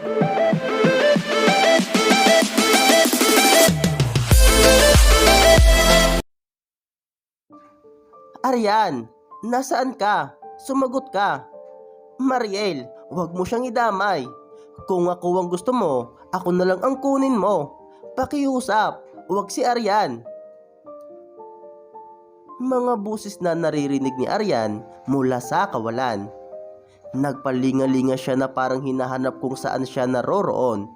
Aryan, nasaan ka? Sumagot ka. Mariel, huwag mo siyang idamay. Kung ako ang gusto mo, ako na lang ang kunin mo. Pakiusap, huwag si Aryan. Mga busis na naririnig ni Aryan mula sa kawalan. Nagpalingalinga siya na parang hinahanap kung saan siya naroroon.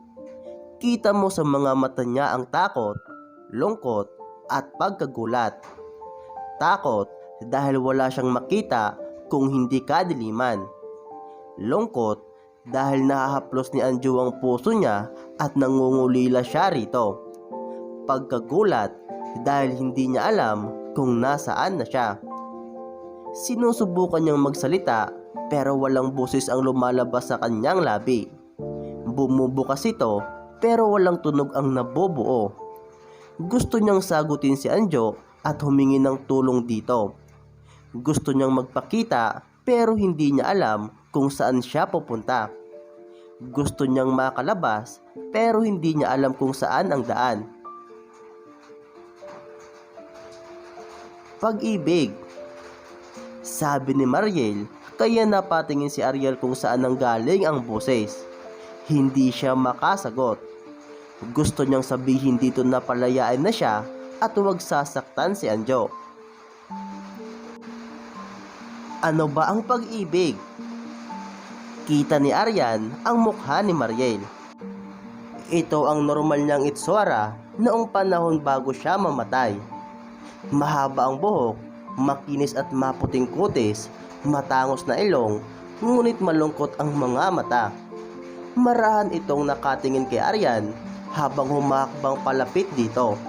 Kita mo sa mga mata niya ang takot, lungkot at pagkagulat. Takot dahil wala siyang makita kung hindi kadiliman. Lungkot dahil nahahaplos ni Anjo ang puso niya at nangungulila siya rito. Pagkagulat dahil hindi niya alam kung nasaan na siya. Sinusubukan niyang magsalita pero walang boses ang lumalabas sa kanyang labi. Bumubukas ito pero walang tunog ang nabubuo. Gusto niyang sagutin si Anjo at humingi ng tulong dito. Gusto niyang magpakita pero hindi niya alam kung saan siya pupunta. Gusto niyang makalabas pero hindi niya alam kung saan ang daan. Pag-ibig Sabi ni Mariel, kaya napatingin si Ariel kung saan ang galing ang boses. Hindi siya makasagot. Gusto niyang sabihin dito na palayain na siya at huwag sasaktan si Anjo. Ano ba ang pag-ibig? Kita ni Aryan ang mukha ni Mariel. Ito ang normal niyang itsura noong panahon bago siya mamatay. Mahaba ang buhok, makinis at maputing kutis, matangos na ilong, ngunit malungkot ang mga mata. Marahan itong nakatingin kay Aryan habang humakbang palapit dito.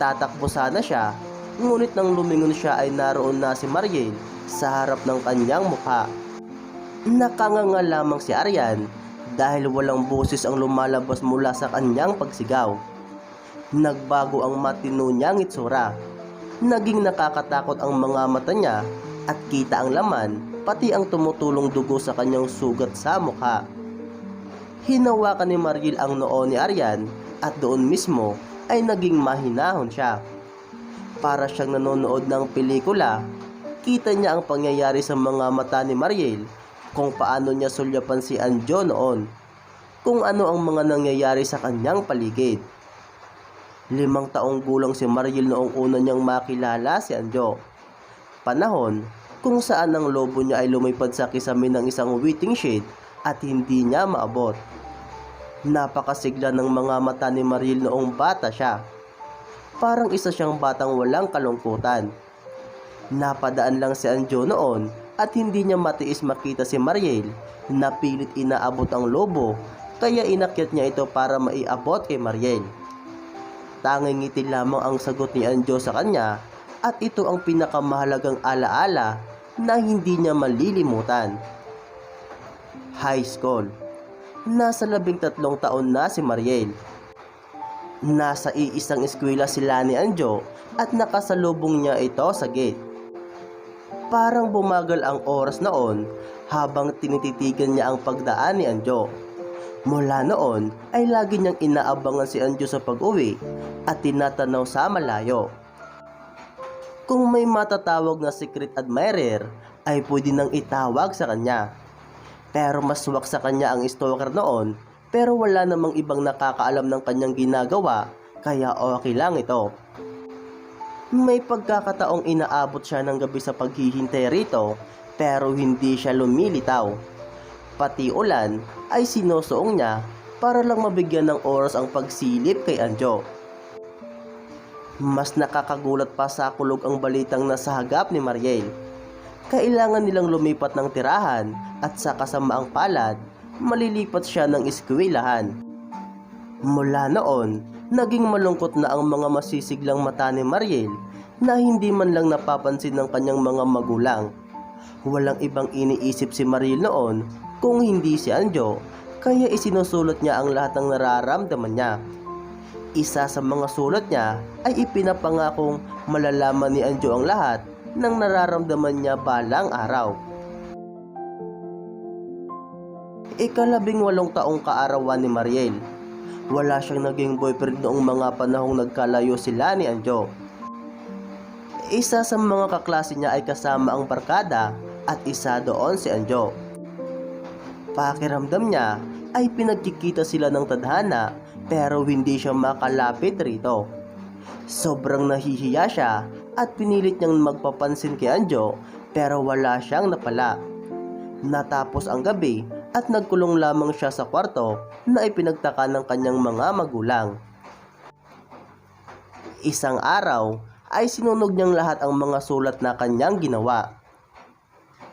Tatakbo sana siya, ngunit nang lumingon siya ay naroon na si Mariel sa harap ng kanyang mukha. Nakanganga lamang si Aryan dahil walang boses ang lumalabas mula sa kanyang pagsigaw. Nagbago ang matino niyang itsura. Naging nakakatakot ang mga mata niya at kita ang laman pati ang tumutulong dugo sa kanyang sugat sa mukha. Hinawakan ni Mariel ang noo ni Aryan at doon mismo ay naging mahinahon siya. Para siyang nanonood ng pelikula, kita niya ang pangyayari sa mga mata ni Mariel kung paano niya sulyapan si Anjo noon, kung ano ang mga nangyayari sa kanyang paligid. Limang taong gulang si Mariel noong una niyang makilala si Anjo. Panahon kung saan ang lobo niya ay lumipad sa kisame ng isang waiting shade at hindi niya maabot. Napakasigla ng mga mata ni Mariel noong bata siya. Parang isa siyang batang walang kalungkutan. Napadaan lang si Anjo noon at hindi niya matiis makita si Mariel na pilit inaabot ang lobo kaya inakyat niya ito para maiabot kay Mariel. Tanging ngiti lamang ang sagot ni Anjo sa kanya at ito ang pinakamahalagang alaala na hindi niya malilimutan. High school. Nasa labing tatlong taon na si Mariel. Nasa iisang eskwela sila ni Anjo at nakasalubong niya ito sa gate. Parang bumagal ang oras noon habang tinititigan niya ang pagdaan ni Anjo. Mula noon ay lagi niyang inaabangan si Anjo sa pag-uwi at tinatanaw sa malayo. Kung may matatawag na secret admirer ay pwede nang itawag sa kanya. Pero mas swak sa kanya ang stalker noon pero wala namang ibang nakakaalam ng kanyang ginagawa kaya okay lang ito. May pagkakataong inaabot siya ng gabi sa paghihintay rito pero hindi siya lumilitaw. Pati ulan ay sinusuong niya para lang mabigyan ng oras ang pagsilip kay Anjo. Mas nakakagulat pa sa kulog ang balitang nasa hagap ni Mariel. Kailangan nilang lumipat ng tirahan at sa kasamaang palad, malilipat siya ng eskwelahan. Mula noon, naging malungkot na ang mga masisiglang mata ni Mariel na hindi man lang napapansin ng kanyang mga magulang. Walang ibang iniisip si Mariel noon kung hindi si Anjo, kaya isinusulot niya ang lahat ng nararamdaman niya. Isa sa mga sulat niya ay ipinapangakong malalaman ni Anjo ang lahat ng nararamdaman niya balang araw. Ikalabing walong taong kaarawan ni Mariel. Wala siyang naging boyfriend noong mga panahong nagkalayo sila ni Anjo. Isa sa mga kaklase niya ay kasama ang barkada at isa doon si Anjo. Pakiramdam niya ay pinagkikita sila ng tadhana pero hindi siya makalapit rito. Sobrang nahihiya siya at pinilit niyang magpapansin kay Anjo pero wala siyang napala. Natapos ang gabi at nagkulong lamang siya sa kwarto na ipinagtaka ng kanyang mga magulang. Isang araw ay sinunog niyang lahat ang mga sulat na kanyang ginawa.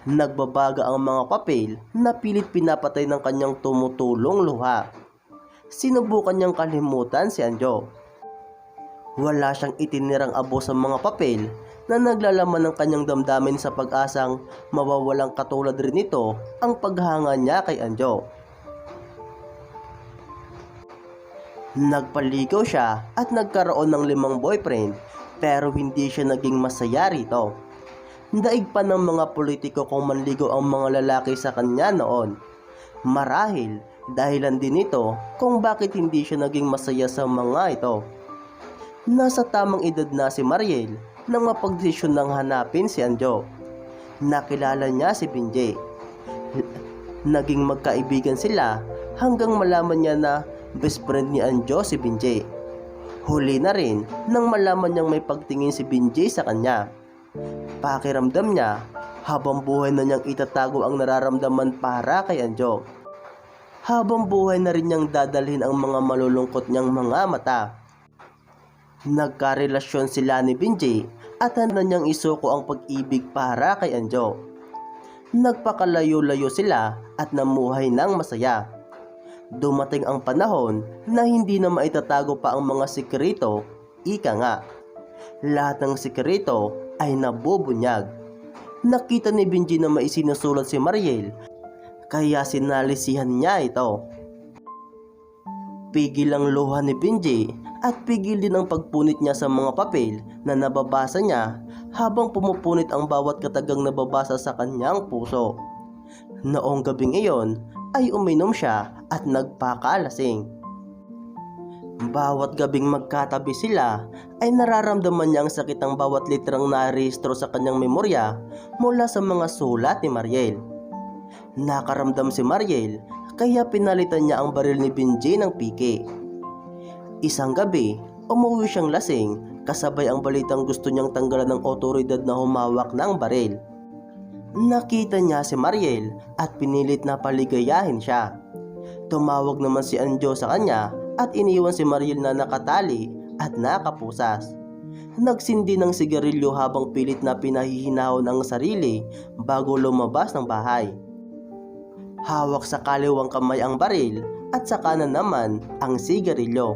Nagbabaga ang mga papel na pilit pinapatay ng kanyang tumutulong luha. Sinubukan niyang kalimutan si Anjo. Wala siyang itinirang abo sa mga papel na naglalaman ng kanyang damdamin sa pag-asang mawawalang katulad rin ito ang paghanga niya kay Anjo. Nagpaligaw siya at nagkaroon ng limang boyfriend pero hindi siya naging masaya rito. Daig pa ng mga politiko kung manligaw ang mga lalaki sa kanya noon. Marahil dahilan din ito kung bakit hindi siya naging masaya sa mga ito. Nasa tamang edad na si Mariel nang mapagdesisyon ng hanapin si Anjo. Nakilala niya si Binjay. Naging magkaibigan sila hanggang malaman niya na best friend ni Anjo si Binjay. Huli na rin nang malaman niyang may pagtingin si Binjay sa kanya. Pakiramdam niya habang buhay na niyang itatago ang nararamdaman para kay Anjo. Habang buhay na rin niyang dadalhin ang mga malulungkot niyang mga mata. Nagkarelasyon sila ni Binjay at handa niyang isuko ang pag-ibig para kay Anjo. Nagpakalayo-layo sila at namuhay ng masaya. Dumating ang panahon na hindi na maitatago pa ang mga sikreto, ika nga. Lahat ng sikreto ay nabubunyag. Nakita ni Benji na may sinusulat si Mariel, kaya sinalisihan niya ito. Pigil ang luha ni Benji at pigil din ang pagpunit niya sa mga papel na nababasa niya habang pumupunit ang bawat katagang nababasa sa kanyang puso. Noong gabing iyon ay uminom siya at nagpakalasing. Bawat gabing magkatabi sila ay nararamdaman niya ang sakit ng bawat litrang narehistro sa kanyang memorya mula sa mga sulat ni Mariel. Nakaramdam si Mariel kaya pinalitan niya ang baril ni Benji ng piki. Isang gabi, umuwi siyang lasing kasabay ang balitang gusto niyang tanggalan ng otoridad na humawak ng baril. Nakita niya si Mariel at pinilit na paligayahin siya. Tumawag naman si Anjo sa kanya at iniwan si Mariel na nakatali at nakapusas. Nagsindi ng sigarilyo habang pilit na pinahihinahon ang sarili bago lumabas ng bahay. Hawak sa kaliwang kamay ang baril at sa kanan naman ang sigarilyo.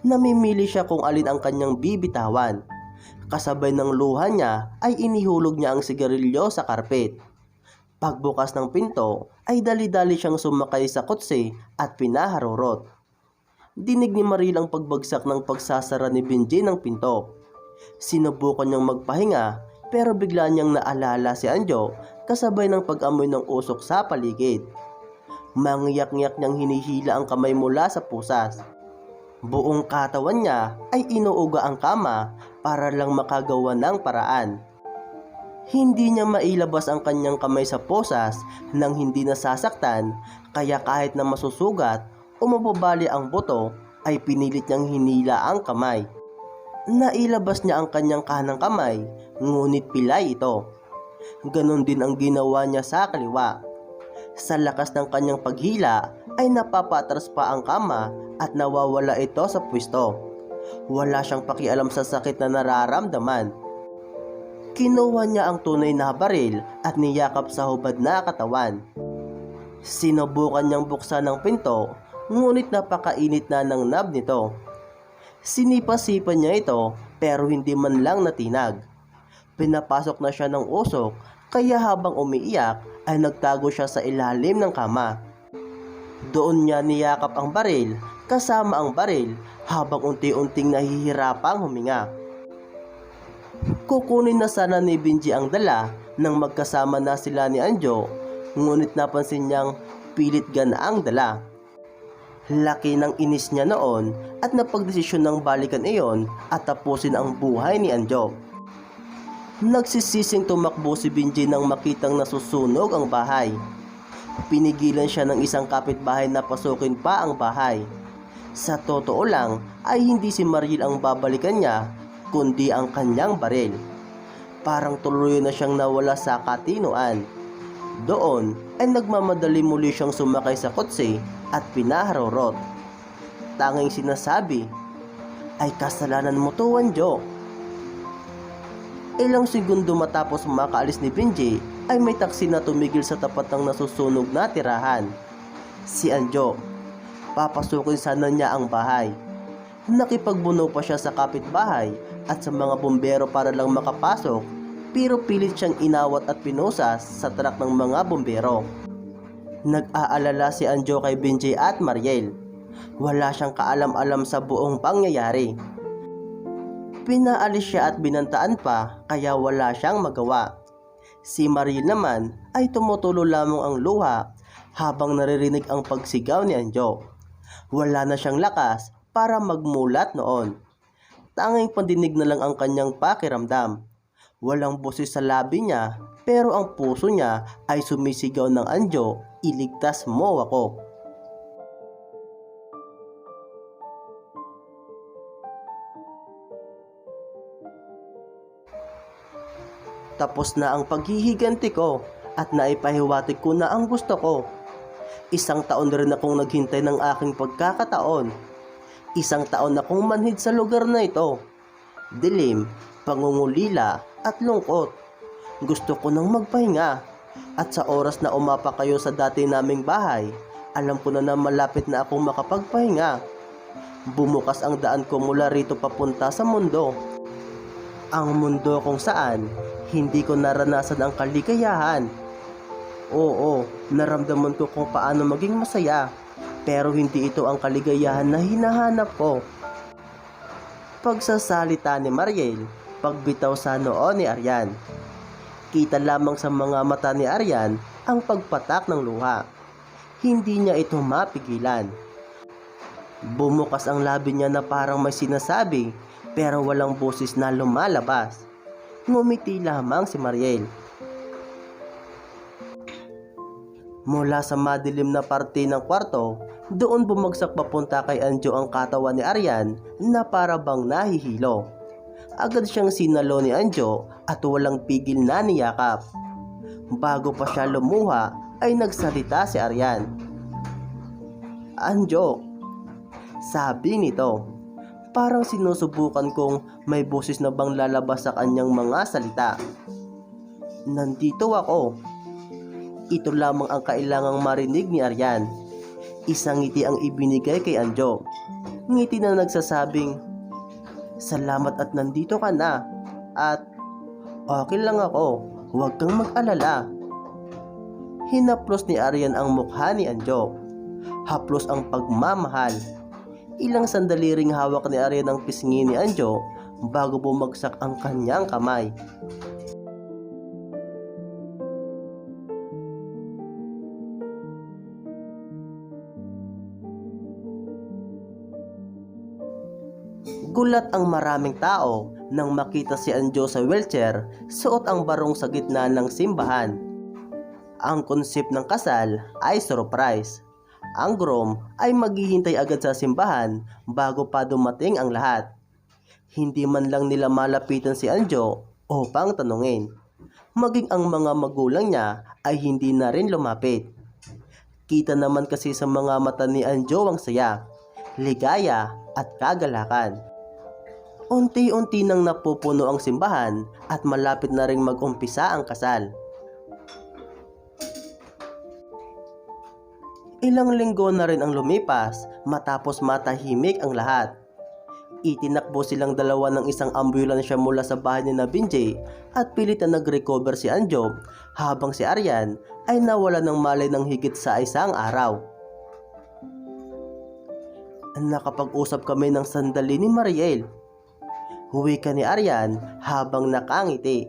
Namimili siya kung alin ang kanyang bibitawan. Kasabay ng luha niya ay inihulog niya ang sigarilyo sa karpet. Pagbukas ng pinto ay dali-dali siyang sumakay sa kotse at pinaharurot. Dinig ni Maril ang pagbagsak ng pagsasara ni Benji ng pinto. Sinubukan niyang magpahinga pero bigla niyang naalala si Anjo kasabay ng pag-amoy ng usok sa paligid. Mangyak-ngyak niyang hinihila ang kamay mula sa pusas. Buong katawan niya ay inuuga ang kama para lang makagawa ng paraan. Hindi niya mailabas ang kanyang kamay sa posas nang hindi nasasaktan kaya kahit na masusugat o mababali ang buto ay pinilit niyang hinila ang kamay. Nailabas niya ang kanyang kanang kamay ngunit pilay ito. Ganon din ang ginawa niya sa kaliwa. Sa lakas ng kanyang paghila ay napapatras pa ang kama at nawawala ito sa pwesto. Wala siyang pakialam sa sakit na nararamdaman. Kinuha niya ang tunay na baril at niyakap sa hubad na katawan. Sinubukan niyang buksan ang pinto, ngunit napakainit na ng nab nito. Sinipa-sipa niya ito pero hindi man lang natinag. Pinapasok na siya ng usok kaya habang umiiyak ay nagtago siya sa ilalim ng kama. Doon niya niyakap ang baril kasama ang baril habang unti-unting nahihirapang huminga. Kukunin na sana ni Benji ang dala nang magkasama na sila ni Anjo ngunit napansin niyang pilit ganaang dala. Laki ng inis niya noon at napagdesisyon ng balikan iyon at tapusin ang buhay ni Anjo. Nagsisising tumakbo si Binji nang makitang nasusunog ang bahay. Pinigilan siya ng isang kapitbahay na pasukin pa ang bahay. Sa totoo lang ay hindi si Mariel ang babalikan niya kundi ang kanyang baril. Parang tuloy na siyang nawala sa katinoan. Doon ay nagmamadali muli siyang sumakay sa kotse at pinaharorot. Tanging sinasabi, ay kasalanan mo to, Wanjo. Ilang segundo matapos makaalis ni Benji ay may taksi na tumigil sa tapat ng nasusunog na tirahan. Si Anjo, papasukin sana niya ang bahay. Nakipagbuno pa siya sa kapitbahay at sa mga bumbero para lang makapasok pero pilit siyang inawat at pinusas sa truck ng mga bumbero. Nag-aalala si Anjo kay Benji at Mariel. Wala siyang kaalam-alam sa buong pangyayari. Pinaalis siya at binantaan pa kaya wala siyang magawa. Si Mariel naman ay tumutulo lamang ang luha habang naririnig ang pagsigaw ni Anjo. Wala na siyang lakas para magmulat noon. Tanging pandinig na lang ang kanyang pakiramdam. Walang boses sa labi niya pero ang puso niya ay sumisigaw ng Anjo, iligtas mo ako. Tapos na ang paghihiganti ko at naipahiwatig ko na ang gusto ko. Isang taon na rin akong naghintay ng aking pagkakataon. Isang taon akong manhid sa lugar na ito. Dilim, pangungulila at lungkot. Gusto ko nang magpahinga. At sa oras na umapa kayo sa dati naming bahay, alam ko na na malapit na akong makapagpahinga. Bumukas ang daan ko mula rito papunta sa mundo. Ang mundo kung saan hindi ko naranasan ang kaligayahan. Oo, naramdaman ko kung paano maging masaya, pero hindi ito ang kaligayahan na hinahanap ko. Pagsasalita ni Mariel, pagbitaw sa noo ni Aryan. Kita lamang sa mga mata ni Aryan ang pagpatak ng luha. Hindi niya ito mapigilan. Bumukas ang labi niya na parang may sinasabi pero walang boses na lumalabas. Ngumiti lamang si Mariel. Mula sa madilim na parte ng kwarto, doon bumagsak papunta kay Anjo ang katawan ni Aryan na para bang nahihilo. Agad siyang sinalo ni Anjo at walang pigil na niyakap. Bago pa siya lumuha ay nagsalita si Aryan. Anjo, sabi nito, parang sinusubukan kong may boses na bang lalabas sa kanyang mga salita. Nandito ako. Ito lamang ang kailangang marinig ni Aryan. Isang ngiti ang ibinigay kay Anjo. Ngiti na nagsasabing, Salamat at nandito ka na. At, okay lang ako. Huwag kang mag-alala. Hinaplos ni Aryan ang mukha ni Anjo. Haplos ang pagmamahal. Ilang sandali ring hawak ni Aryan ang pisngi ni Anjo bago bumagsak ang kanyang kamay. Gulat ang maraming tao nang makita si Anjo sa wheelchair, suot ang barong sa gitna ng simbahan. Ang konsep ng kasal ay surprise. Ang groom ay maghihintay agad sa simbahan bago pa dumating ang lahat. Hindi man lang nila malapitan si Anjo upang tanungin. Maging ang mga magulang niya ay hindi na rin lumapit. Kita naman kasi sa mga mata ni Anjo ang saya, ligaya at kagalakan. Unti-unti nang napupuno ang simbahan at malapit na ring mag-umpisa ang kasal. Ilang linggo na rin ang lumipas matapos matahimik ang lahat. Itinakbo silang dalawa ng isang ambulansya mula sa bahay ni Nabinjay at pilit na nag-recover si Anjo habang si Aryan ay nawala ng malay ng higit sa isang araw. Nakapag-usap kami ng sandali ni Mariel. Huwi ka ni Aryan habang nakangiti.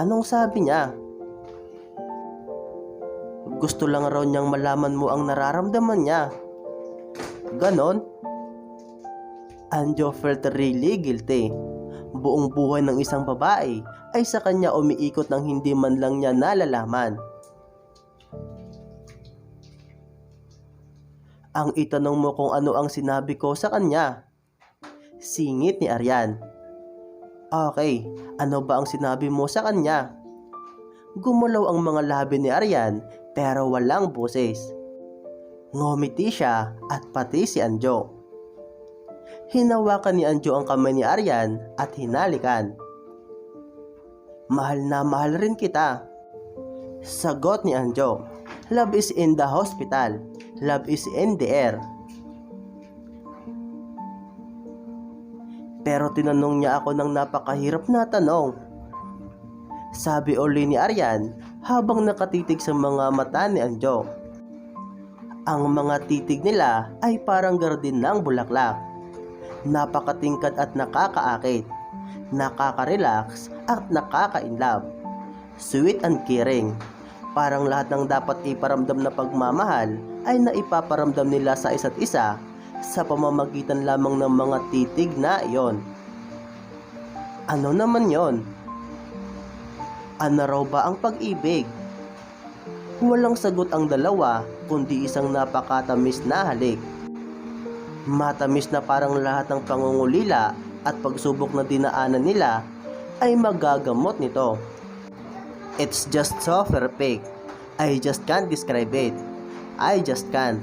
Anong sabi niya? Gusto lang raw niyang malaman mo ang nararamdaman niya. Ganon? Anjo felt really guilty. Buong buhay ng isang babae ay sa kanya umiikot ng hindi man lang niya nalalaman. Ang itanong mo kung ano ang sinabi ko sa kanya. Singit ni Aryan. Okay, ano ba ang sinabi mo sa kanya? Gumalaw ang mga labi ni Aryan pero walang boses. Ngumiti siya at pati si Anjo. Hinawakan ni Anjo ang kamay ni Aryan at hinalikan. Mahal na mahal rin kita. Sagot ni Anjo. Love is in the hospital. Love is in the air. Pero tinanong niya ako ng napakahirap na tanong. Sabi uli ni Aryan habang nakatitig sa mga mata ni Anjo. Ang mga titig nila ay parang gardin ng bulaklak. Napakatingkad at nakakaakit. Nakaka-relax at nakaka-inlove. Sweet and caring. Parang lahat ng dapat iparamdam na pagmamahal ay naipaparamdam nila sa isa't isa sa pamamagitan lamang ng mga titig na iyon. Ano naman yon? Ano raw ba ang pag-ibig? Walang sagot ang dalawa kundi isang napakatamis na halik. Matamis na parang lahat ng pangungulila at pagsubok na dinaanan nila ay magagamot nito. It's just so perfect. I just can't describe it. I just can't.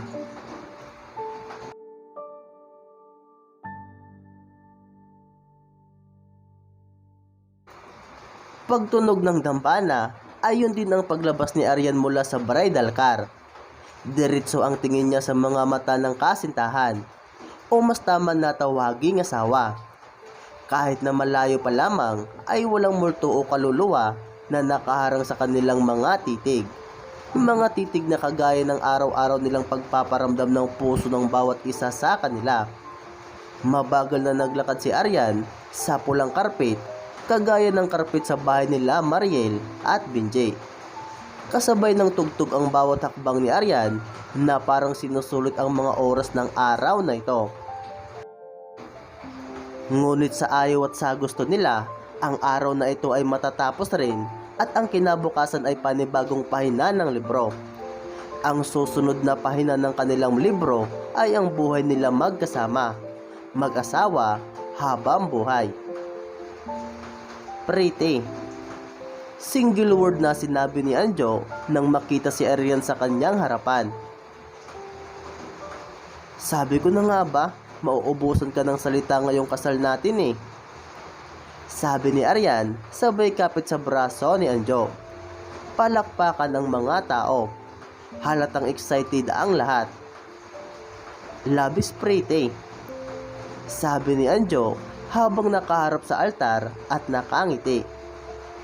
Pagtunog ng dampana, ayon din ang paglabas ni Aryan mula sa bridal car. Diretso ang tingin niya sa mga mata ng kasintahan o mas tama na tawaging asawa. Kahit na malayo pa lamang ay walang multo o kaluluwa na nakaharang sa kanilang mga titig. Mga titig na kagaya ng araw-araw nilang pagpaparamdam ng puso ng bawat isa sa kanila. Mabagal na naglakad si Aryan sa pulang karpet kagaya ng karpet sa bahay nila Mariel at Binjay. Kasabay ng tugtog ang bawat hakbang ni Aryan na parang sinusulit ang mga oras ng araw na ito. Ngunit sa ayaw at sa gusto nila, ang araw na ito ay matatapos rin at ang kinabukasan ay panibagong pahina ng libro. Ang susunod na pahina ng kanilang libro ay ang buhay nila magkasama, mag-asawa, habang buhay. Pretty. Single word na sinabi ni Anjo nang makita si Arian sa kanyang harapan. Sabi ko na nga ba, mauubusan ka ng salita ngayong kasal natin eh. Sabi ni Arian, sabay kapit sa braso ni Anjo. Palakpakan ng mga tao. Halatang excited ang lahat. Love is pretty. Sabi ni Anjo habang nakaharap sa altar at nakangiti.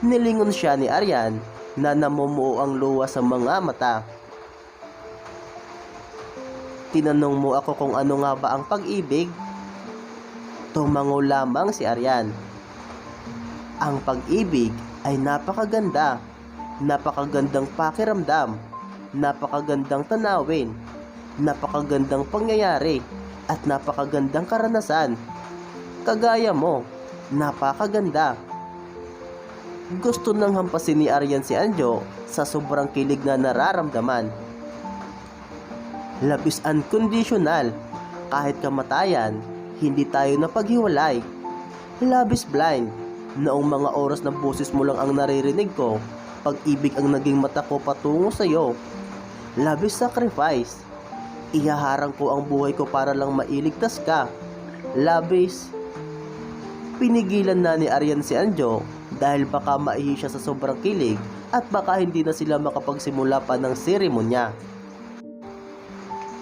Nilingon siya ni Aryan na namumuo ang luwa sa mga mata. Tinanong mo ako kung ano nga ba ang pag-ibig? Tumango lamang si Aryan. Ang pag-ibig ay napakaganda, napakagandang pakiramdam, napakagandang tanawin, napakagandang pangyayari, at napakagandang karanasan. Kagaya mo, napakaganda. Gusto nang hampasin ni Aryan si Anjo sa sobrang kilig na nararamdaman. Love is unconditional. Kahit kamatayan, hindi tayo napaghiwalay. Love is blind. Noong mga oras na boses mo lang ang naririnig ko, pag-ibig ang naging mata ko patungo sa iyo. Love is sacrifice. Ihaharang ko ang buhay ko para lang mailigtas ka. Love is... Pinigilan na ni Aryan si Anjo dahil baka maihi siya sa sobrang kilig at baka hindi na sila makapagsimula pa ng seremonya.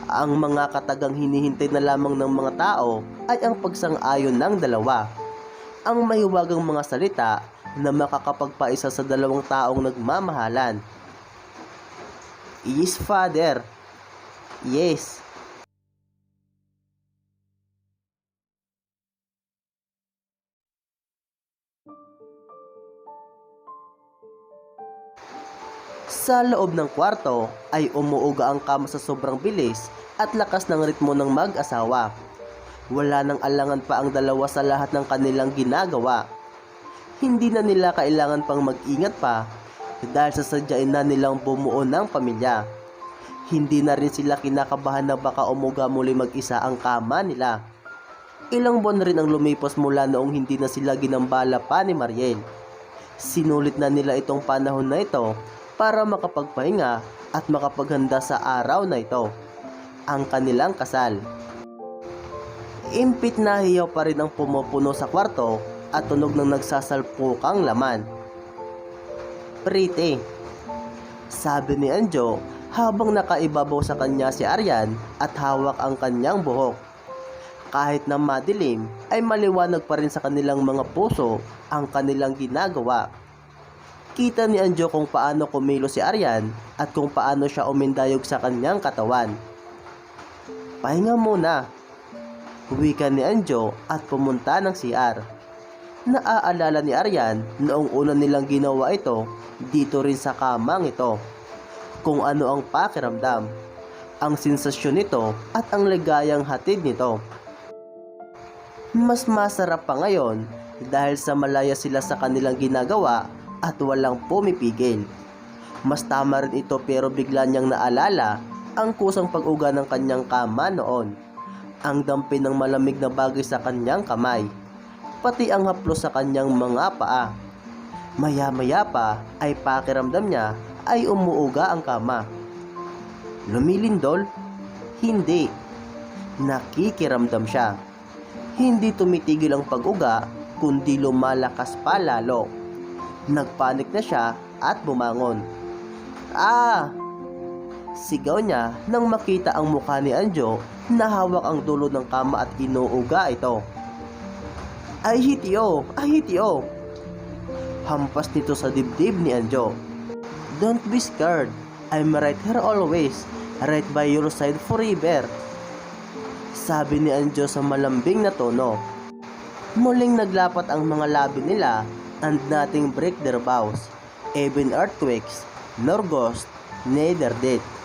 Ang mga katagang hinihintay na lamang ng mga tao ay ang pagsang-ayon ng dalawa. Ang mahiwagang mga salita na makakapagpaisa sa dalawang taong nagmamahalan. Yes, Father. Yes. Sa loob ng kwarto ay umuuga ang kama sa sobrang bilis at lakas ng ritmo ng mag-asawa. Wala nang alangan pa ang dalawa sa lahat ng kanilang ginagawa. Hindi na nila kailangan pang mag-ingat pa dahil sa sadyain na nilang bumuo ng pamilya. Hindi na rin sila kinakabahan na baka umuga muli mag-isa ang kama nila. Ilang buwan rin ang lumipos mula noong hindi na sila ginambala pa ni Mariel. Sinulit na nila itong panahon na ito para makapagpahinga at makapaghanda sa araw na ito, ang kanilang kasal. Impit na hiyaw pa rin ang pumupuno sa kwarto at tunog ng nagsasalpukang laman. Pretty, sabi ni Anjo habang nakaibabaw sa kanya si Aryan at hawak ang kanyang buhok. Kahit na madilim ay maliwanag pa rin sa kanilang mga puso ang kanilang ginagawa. Kita ni Anjo kung paano kumilo si Aryan at kung paano siya umindayog sa kanyang katawan. Pahinga muna. Wika ni Anjo at pumunta ng CR. Naaalala ni Aryan noong una nilang ginawa ito dito rin sa kamang ito. Kung ano ang pakiramdam, ang sensasyon nito at ang ligayang hatid nito. Mas masarap pa ngayon dahil sa malaya sila sa kanilang ginagawa at walang pumipigil. Mas tama rin ito pero bigla niyang naalala ang kusang pag-uga ng kanyang kama noon. Ang dampi ng malamig na bagay sa kanyang kamay. Pati ang haplos sa kanyang mga paa. Maya-maya pa ay pakiramdam niya ay umuuga ang kama. Lumilindol? Hindi. Nakikiramdam siya. Hindi tumitigil ang pag-uga, kundi lumalakas pa lalo. Nagpanik na siya at bumangon. Ah! Sigaw niya nang makita ang mukha ni Anjo na hawak ang dulo ng kama at inuuga ito. Ay hitiyo! Ay hitiyo! Hampas nito sa dibdib ni Anjo. Don't be scared. I'm right here always. Right by your side forever. Sabi ni Anjo sa malambing na tono. Muling naglapat ang mga labi nila and nothing break their vows. Even earthquakes, nor ghost, neither death.